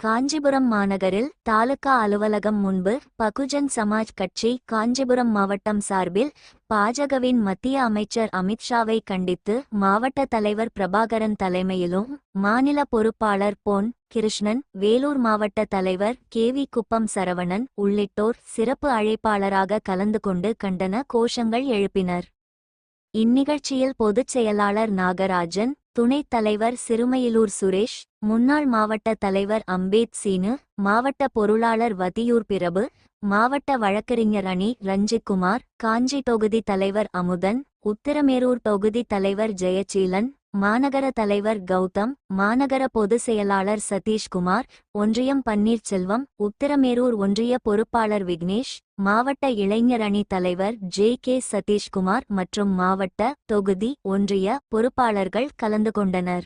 காஞ்சிபுரம் மாநகரில் தாலுகா அலுவலகம் முன்பு பகுஜன் சமாஜ் கட்சி காஞ்சிபுரம் மாவட்டம் சார்பில் பாஜகவின் மத்திய அமைச்சர் அமித்ஷாவை கண்டித்து மாவட்ட தலைவர் பிரபாகரன் தலைமையிலும் மாநில பொறுப்பாளர் பொன் கிருஷ்ணன் வேலூர் மாவட்ட தலைவர் கே வி குப்பம் சரவணன் உள்ளிட்டோர் சிறப்பு அழைப்பாளராக கலந்து கொண்டு கண்டன கோஷங்கள் எழுப்பினர். இந்நிகழ்ச்சியில் பொதுச் செயலாளர் நாகராஜன் துணைத் தலைவர் சிறுமையிலூர் சுரேஷ் முன்னாள் மாவட்ட தலைவர் அம்பேத் சீனு மாவட்ட பொருளாளர் வதியூர் பிரபு மாவட்ட வழக்கறிஞர் அணி ரஞ்சிக்குமார் காஞ்சி தொகுதி தலைவர் அமுதன் உத்திரமேரூர் தொகுதி தலைவர் ஜெயச்சீலன் மாநகர தலைவர் கௌதம் மாநகர பொதுச் செயலாளர் சதீஷ்குமார் ஒன்றியம் பன்னீர்செல்வம் உத்திரமேரூர் ஒன்றிய பொறுப்பாளர் விக்னேஷ் மாவட்ட இளைஞர் அணி தலைவர் ஜே கே சதீஷ்குமார் மற்றும் மாவட்ட தொகுதி ஒன்றிய பொறுப்பாளர்கள் கலந்து கொண்டனர்.